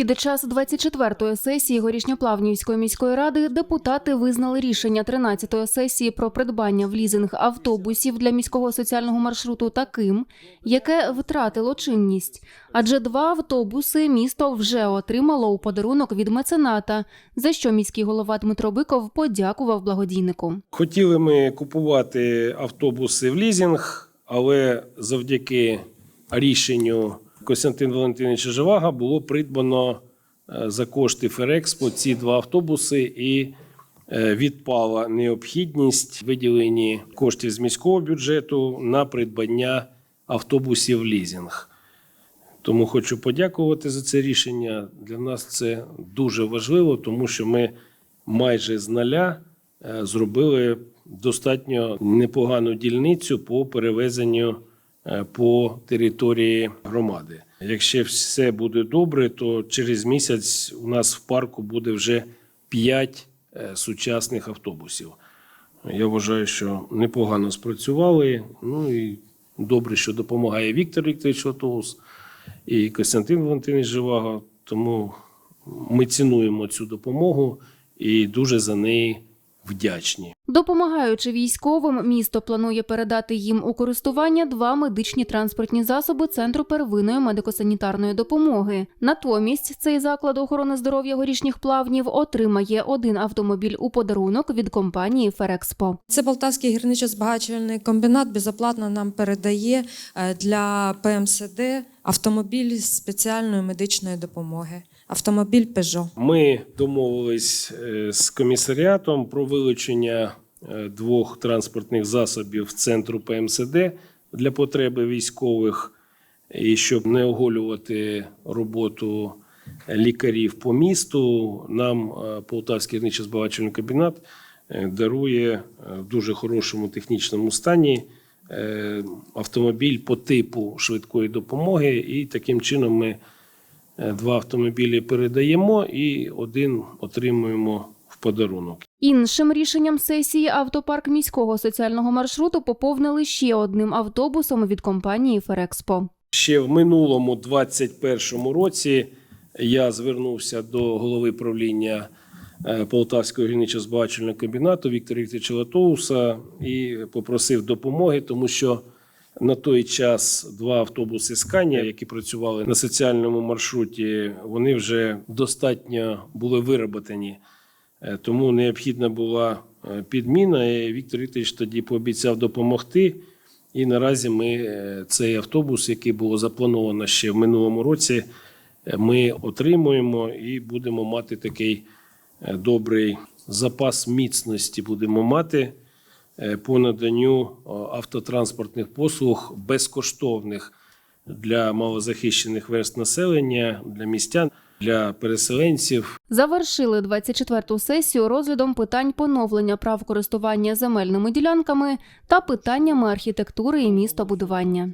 Під час 24-ї сесії Горішньоплавнівської міської ради депутати визнали рішення 13-ї сесії про придбання в лізинг автобусів для міського соціального маршруту таким, яке втратило чинність. Адже два автобуси місто вже отримало у подарунок від мецената, за що міський голова Дмитро Биков подякував благодійнику. Хотіли ми купувати автобуси в лізинг, але завдяки рішенню Костянтина Валентиновича Живага було придбано е, за кошти Ферекспо ці два автобуси і е, відпала необхідність виділені коштів з міського бюджету на придбання автобусів в лізинг. Тому хочу подякувати за це рішення. Для нас це дуже важливо, тому що ми майже з нуля е, зробили достатньо непогану дільницю по перевезенню по території громади. Якщо все буде добре, то через місяць у нас в парку буде вже 5 сучасних автобусів. Я вважаю, що непогано спрацювали. Ну і добре, що допомагає Віктор Вікторович Отоус і Костянтин Валентинович Живаго. Тому ми цінуємо цю допомогу і дуже за неї вдячні. Допомагаючи військовим, місто планує передати їм у користування два медичні транспортні засоби Центру первинної медико-санітарної допомоги. Натомість цей заклад охорони здоров'я горішніх плавнів отримає один автомобіль у подарунок від компанії Ферекспо. Це Полтавський гірничо-збагачувальний комбінат безоплатно нам передає е, для ПМСД автомобіль з спеціальної медичної допомоги. Автомобіль Peugeot. Ми домовились е, з комісаріатом про вилучення двох транспортних засобів центру ПМСД для потреби військових, і щоб не оголювати роботу лікарів по місту, нам е, Полтавський гірничо-збагачувальний комбінат е, дарує е, в дуже хорошому технічному стані е, автомобіль по типу швидкої допомоги, і таким чином ми. Е, Два автомобілі передаємо і один отримуємо в подарунок. Іншим рішенням сесії автопарк міського соціального маршруту поповнили ще одним автобусом від компанії Ферекспо. Ще в минулому 21-му році я звернувся до голови правління е, Полтавського гірничо-збагачувального комбінату Віктора Вікторовича Латоуса і попросив допомоги, тому що на той час два автобуси Сканія, які працювали на соціальному маршруті, вони вже достатньо були вироботані. Е, Тому необхідна була е, підміна. І Віктор Вікторович тоді пообіцяв допомогти. І наразі ми е, цей автобус, який було заплановано ще в минулому році, ми отримуємо і будемо мати такий добрий запас міцності. Будемо мати по наданню автотранспортних послуг безкоштовних для малозахищених верст населення, для містян, для переселенців. Завершили 24-ту сесію розглядом питань поновлення прав користування земельними ділянками та питаннями архітектури і містобудування.